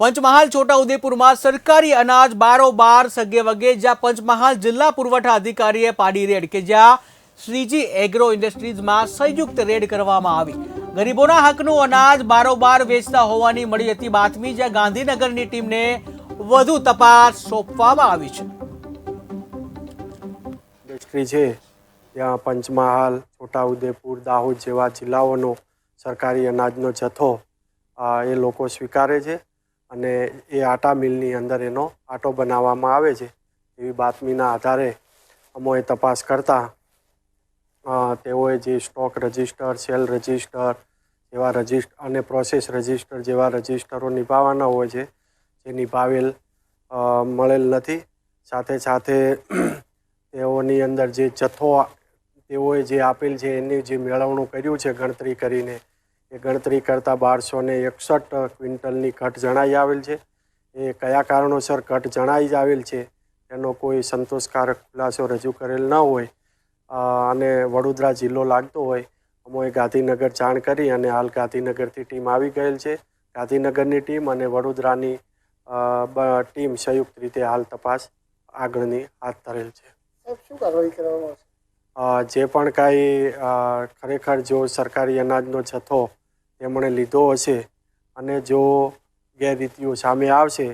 પંચમહાલ છોટાઉદેપુરમાં સરકારી અનાજ બારોબાર સગે વગે જ્યાં પંચમહાલ જિલ્લા પુરવઠા અધિકારીએ પાડી રેડ કે જ્યાં શ્રીજી એગ્રો ઇન્ડસ્ટ્રીઝમાં સંયુક્ત રેડ કરવામાં આવી. ગરીબોના હકનું અનાજ બારોબાર વેચતા હોવાની મળી હતી બાતમી જ્યાં ગાંધીનગરની ટીમને વધુ તપાસ સોંપવામાં આવી છે. ઇન્ડસ્ટ્રી છે ત્યાં પંચમહાલ, છોટાઉદેપુર, દાહોદ જેવા જિલ્લાઓનો સરકારી અનાજનો જથ્થો એ લોકો સ્વીકારે છે. અને એ આટા મિલની અંદર એનો આટો બનાવવામાં આવે છે. એવી બાતમીના આધારે અમોએ તપાસ કરતા તેઓએ જે સ્ટોક રજિસ્ટર, સેલ રજિસ્ટર જેવા રજિસ્ટર અને પ્રોસેસ રજિસ્ટર જેવા રજિસ્ટરો નિભાવવાના હોય છે, જે નિભાવેલ મળેલ નથી. સાથે સાથે તેઓની અંદર જે જથ્થો, તેઓએ જે આપેલ છે એની જે મેળવણું કર્યું છે ગણતરી કરીને એ ગણતરી કરતાં બારસો ને એકસઠ ક્વિન્ટલની ઘટ જણાઈ આવેલ છે. એ કયા કારણોસર ઘટ જણાઈ આવેલ છે એનો કોઈ સંતોષકારક ખુલાસો રજૂ કરેલ ન હોય. અને વડોદરા જિલ્લો લાગતો હોય અમોએ ગાંધીનગર જાણ કરી અને હાલ ગાંધીનગરથી ટીમ આવી ગયેલ છે. ગાંધીનગરની ટીમ અને વડોદરાની ટીમ સંયુક્ત રીતે હાલ તપાસ આગળની હાથ ધરેલ છે. શું કરવામાં આવશે? જે પણ કાંઈ ખરેખર જો સરકારી અનાજનો જથ્થો તેમણે લીધો હશે અને જો ગેરરીતિઓ સામે આવશે